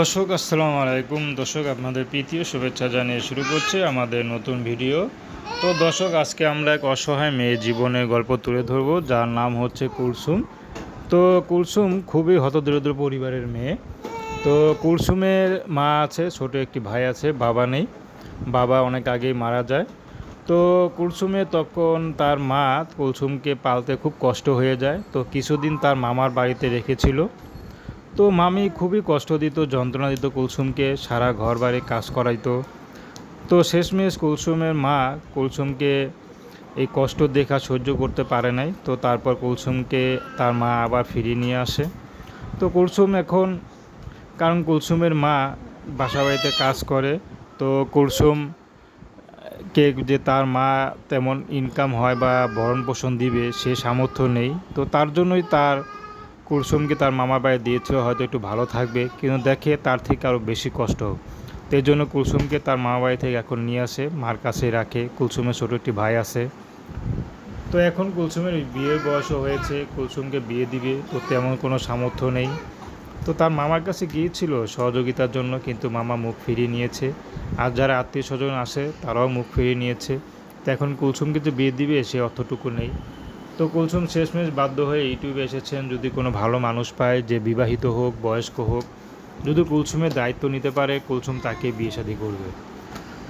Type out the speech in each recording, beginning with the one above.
দর্শক, আসসালামু আলাইকুম। দর্শক, আপনাদের প্রীতীয় শুভেচ্ছা জানিয়ে শুরু করছে আমাদের নতুন ভিডিও। তো দর্শক, আজকে আমরা এক অসহায় মেয়ের জীবনের গল্প তুলে ধরবো, যার নাম হচ্ছে কুলসুম। তো কুলসুম খুবই হতদরিদ্র পরিবারের মেয়ে। তো কুলসুমের মা আছে, ছোট একটি ভাই আছে, বাবা নেই। বাবা অনেক আগেই মারা যায়। তো কুলসুমে তখন তার মা কুলসুমকে পালতে খুব কষ্ট হয়ে যায়। তো কিছুদিন তার মামার বাড়িতে রেখেছিল। তো মামি খুবই কষ্ট দিত, যন্ত্রণা দিত কুলসুমকে, সারা ঘর বাড়ি কাজ করাইতো। তো শেষমেশ কুলসুমের মা কুলসুমকে এই কষ্ট দেখা সহ্য করতে পারে নাই। তো তারপর কুলসুমকে তার মা আবার ফিরিয়ে নিয়ে আসে। তো কুলসুম এখন, কারণ কুলসুমের মা বাসা বাড়িতে কাজ করে, তো কুলসুম কে যে তার মা তেমন ইনকাম হয় বা ভরণ পোষণ দিবে সে সামর্থ্য নেই। তো তার জন্যই তার কুলসুমকে তার মামা বাড়ি দিয়েছিল, হয়তো একটু ভালো থাকবে, কিন্তু দেখে তার থেকে আরও বেশি কষ্ট। হোক তো এই জন্য কুলসুমকে তার মামা বাড়ি থেকে এখন নিয়ে আসে, মার কাছে রাখে। কুলসুমের ছোটো একটি ভাই আছে। তো এখন কুলসুমের বিয়ের বয়সও হয়েছে, কুলসুমকে বিয়ে দিবে, তো তেমন কোনো সামর্থ্য নেই। তো তার মামার কাছে গিয়েছিল সহযোগিতার জন্য, কিন্তু মামা মুখ ফিরিয়ে নিয়েছে। আর যারা আত্মীয় স্বজন আসে, তারাও মুখ ফিরিয়ে নিয়েছে। তো এখন কুলসুমকে যে বিয়ে দিবে, সে অর্থটুকু নেই। তো কুলসুম শেষমেশ বাধ্য হয়ে ইউটিউবে এসেছেন। যদি কোনো ভালো মানুষ পায়, যে বিবাহিত হোক, বয়স্ক হোক, যদি কুলসুমের দায়িত্ব নিতে পারে, কুলসুম তাকে বিয়ে শাদী করবে।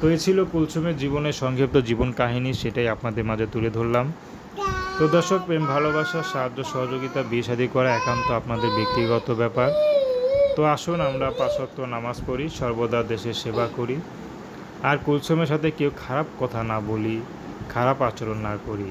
তো এ ছিল কুলসুমের জীবনের সংক্ষিপ্ত জীবন কাহিনী, সেটাই আপনাদের মাঝে তুলে ধরলাম। তো দর্শক, প্রেম, ভালোবাসা, সাহায্য, সহযোগিতা, বিয়ে শাদী করা একান্ত আপনাদের ব্যক্তিগত ব্যাপার। তো আসুন আমরা পাঁচক্ত নামাজ পড়ি, সর্বদা দেশের সেবা করি। আর কুলসুমের সাথে কেউ খারাপ কথা না বলি, খারাপ আচরণ না করি।